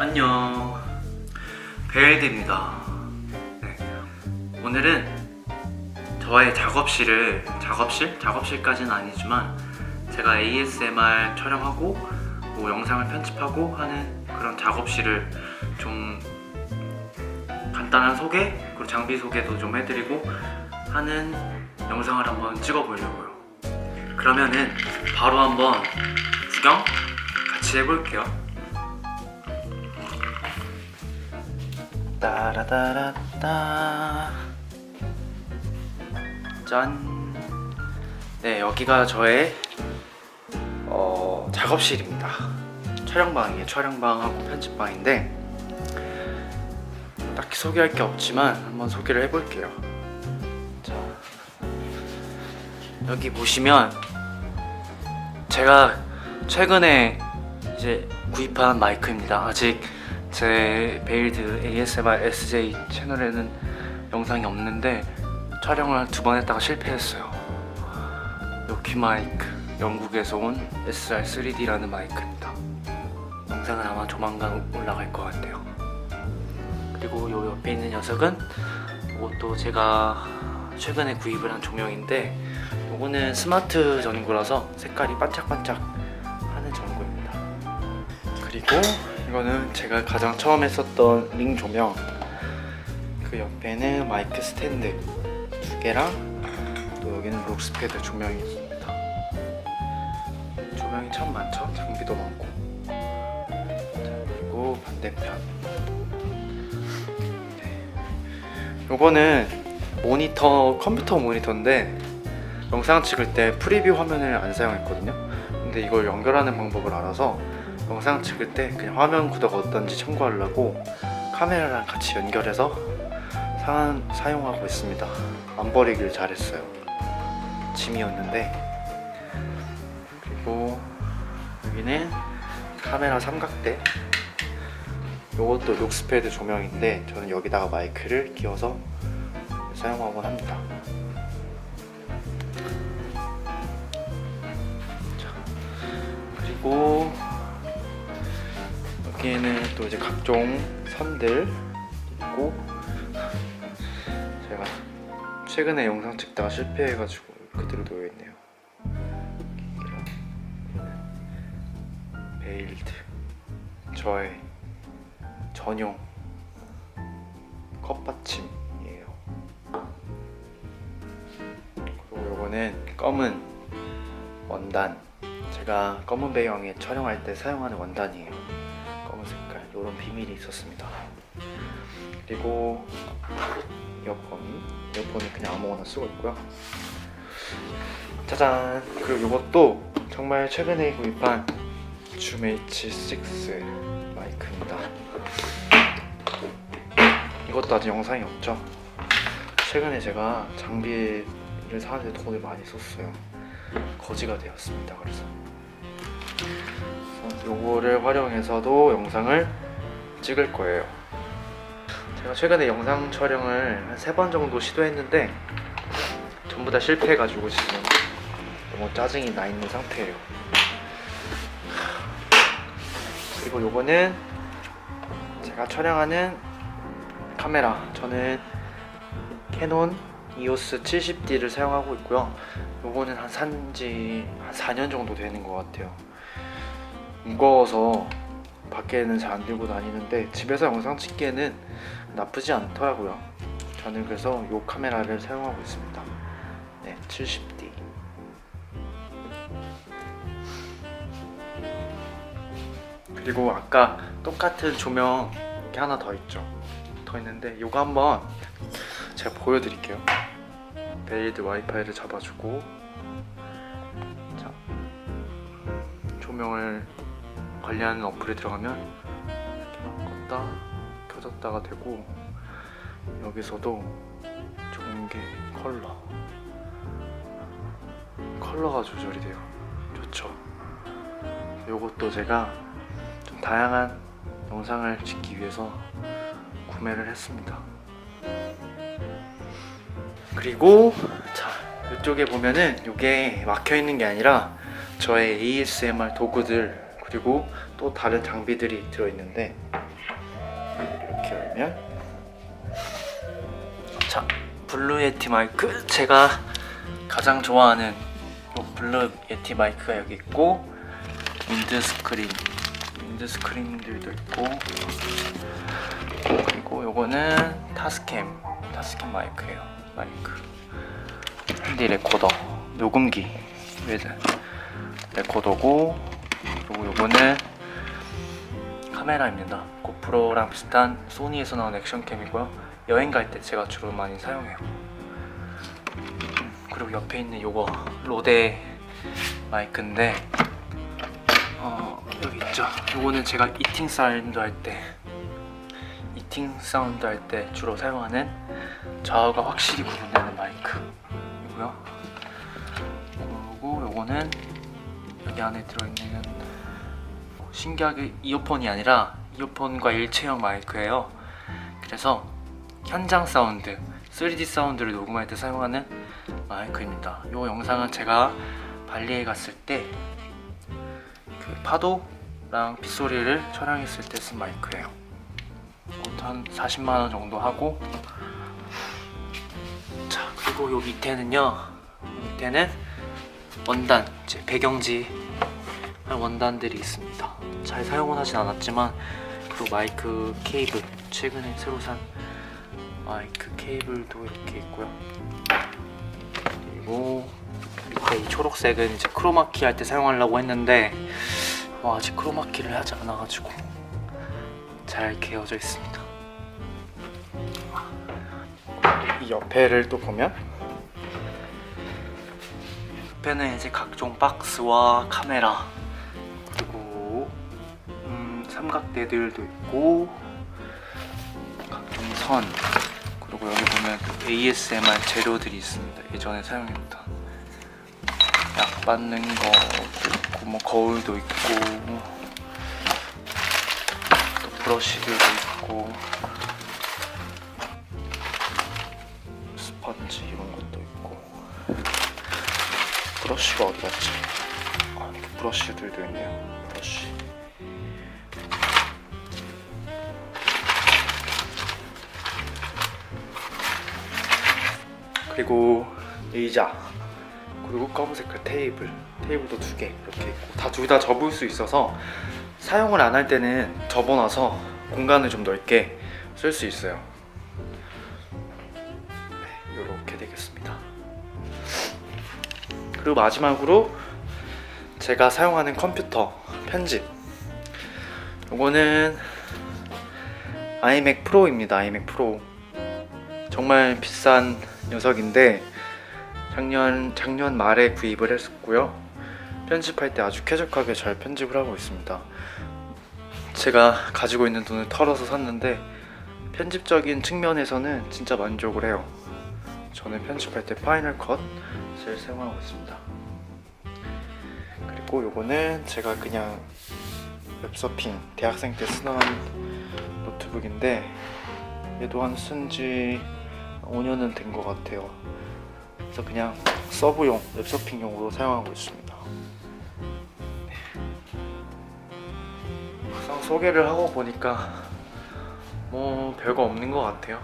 안녕 베일드입니다 네. 오늘은 저의 작업실을 작업실? 작업실까지는 아니지만 제가 ASMR 촬영하고 뭐 영상을 편집하고 하는 그런 작업실을 좀 간단한 소개 그리고 장비 소개도 좀 해드리고 하는 영상을 한번 찍어보려고요 그러면은 바로 한번 구경 같이 해볼게요 따라따라따 짠. 네, 여기가 저의 어, 작업실입니다. 촬영방이에요. 촬영방하고 편집방인데 딱히 소개할 게 없지만 한번 소개를 해볼게요. 자, 여기 보시면 제가 최근에 이제 구입한 마이크입니다. 아직 제 베일드 ASMR SJ 채널에는 영상이 없는데 촬영을 두 번 했다가 실패했어요. 요키 마이크 영국에서 온 SR3D라는 마이크입니다. 영상은 아마 조만간 올라갈 것 같아요. 그리고 요 옆에 있는 녀석은 이것도 제가 최근에 구입을 한 조명인데 요거는 스마트 전구라서 색깔이 반짝반짝 하는 전구입니다. 그리고 이거는 제가 가장 처음 했었던 링 조명. 그 옆에는 마이크 스탠드 두 개랑 또 여기는 록스패드 조명이 있습니다. 조명이 참 많죠? 장비도 많고. 자, 그리고 반대편. 네. 요거는 모니터 컴퓨터 모니터인데 영상 찍을 때 프리뷰 화면을 안 사용했거든요. 근데 이걸 연결하는 방법을 알아서 영상 찍을 때 그냥 화면 구도가 어떤지 참고하려고 카메라랑 같이 연결해서 사, 사용하고 있습니다. 안 버리길 잘했어요. 짐이었는데 그리고 여기는 카메라 삼각대 이것도 룩스패드 조명인데 저는 여기다가 마이크를 끼워서 사용하곤 합니다. 자, 그리고 여기에는 또 이제 각종 선들 있고 제가 최근에 영상 찍다가 실패해가지고 그대로 놓여있네요. 베일드 저의 전용 컵받침이에요. 그리고 요거는 검은 원단. 제가 검은 배경에 촬영할 때 사용하는 원단이에요 이런 비밀이 있었습니다. 그리고 이어폰 이어폰은 그냥 아무거나 쓰고 있고요. 짜잔 그리고 이것도 정말 최근에 구입한 줌 H6 마이크입니다. 이것도 아직 영상이 없죠. 최근에 제가 장비를 사는데 돈을 많이 썼어요. 거지가 되었습니다. 그래서 요거를 활용해서도 영상을 찍을 거예요. 제가 최근에 영상 촬영을 한 세 번 정도 시도했는데 전부 다 실패해가지고 지금 너무 짜증이 나 있는 상태예요. 그리고 요거는 제가 촬영하는 카메라. 저는 캐논 EOS 70D를 사용하고 있고요. 요거는 한 산지 한 4년 정도 되는 것 같아요. 무거워서 밖에는 잘 안 들고 다니는데 집에서 영상 찍기에는 나쁘지 않더라고요. 저는 그래서 이 카메라를 사용하고 있습니다. 네, 70D. 그리고 아까 똑같은 조명 이렇게 하나 더 있죠. 더 있는데 이거 한번 제가 보여드릴게요. 베일드 와이파이를 잡아주고 자 조명을 관리하는 어플에 들어가면 이렇게 껐다 켜졌다가 되고 여기서도 좋은 게 컬러. 컬러가 조절이 돼요. 좋죠? 요것도 제가 좀 다양한 영상을 찍기 위해서 구매를 했습니다. 그리고 자 이쪽에 보면은 이게 막혀 있는 게 아니라 저의 ASMR 도구들 그리고 또 다른 장비들이 들어있는데 보면 자 블루 예티 마이크. 제가 가장 좋아하는 요 블루 예티 마이크가 여기 있고 윈드 스크린 윈드 스크린들도 있고 그리고 요거는 타스캠 타스캠 마이크예요 마이크. 핸디 레코더 녹음기. 레코더고 그리고 요거는 카메라입니다. 고프로랑 비슷한 소니에서 나온 액션캠이고요. 여행 갈 때 제가 주로 많이 사용해요. 음, 그리고 옆에 있는 요거 로데 마이크인데 어 여기 있죠. 요거는 제가 이팅 사운드 할 때 이팅 사운드 할 때 주로 사용하는 좌우가 확실히 구분되는 마이크이고요. 그리고 요거는 여기 안에 들어있는 신기하게 이어폰이 아니라 이어폰과 일체형 마이크예요. 그래서 현장 사운드, 3D 사운드를 녹음할 때 사용하는 마이크입니다. 이 영상은 제가 발리에 갔을 때 그 파도랑 빗소리를 촬영했을 때 쓴 마이크예요. 그것도 한 40만 원 정도 하고 자 그리고 요 밑에는요 요 밑에는 원단 이제 배경지 할 원단들이 있습니다 잘 사용은 하진 않았지만 그리고 마이크 케이블 최근에 새로 산 마이크 케이블도 이렇게 있고요 그리고 밑에 이 초록색은 이제 크로마키 할 때 사용하려고 했는데 어, 아직 크로마키를 하지 않아가지고 잘 개어져 있습니다. 이 옆에를 또 보면 옆에는 이제 각종 박스와 카메라 삼각대들도 있고 각종 선 그리고 여기 보면 그 ASMR 재료들이 있습니다. 예전에 사용했던 약 받는 거도 있고 뭐 거울도 있고 또 브러쉬들도 있고 스펀지 이런 것도 있고 브러쉬가 어디 갔지? 아 브러쉬들도 있네요 브러쉬 그리고 의자 그리고 검은색깔 테이블 테이블도 두 개 이렇게 있고 다 둘 다 접을 수 있어서 사용을 안 할 때는 접어놔서 공간을 좀 넓게 쓸 수 있어요. 네, 이렇게 되겠습니다. 그리고 마지막으로 제가 사용하는 컴퓨터 편집. 이거는 아이맥 프로입니다. 아이맥 프로. 정말 비싼 녀석인데 작년 작년 말에 구입을 했었고요. 편집할 때 아주 쾌적하게 잘 편집을 하고 있습니다. 제가 가지고 있는 돈을 털어서 샀는데 편집적인 측면에서는 진짜 만족을 해요. 저는 편집할 때 파이널 컷을 사용하고 있습니다. 그리고 요거는 제가 그냥 웹서핑 대학생 때 쓰던 노트북인데 얘도 한 쓴지 5년은 된 것 같아요. 그래서 그냥 서브용 웹서핑용으로 사용하고 있습니다. 막상 소개를 하고 보니까 뭐 별거 없는 것 같아요.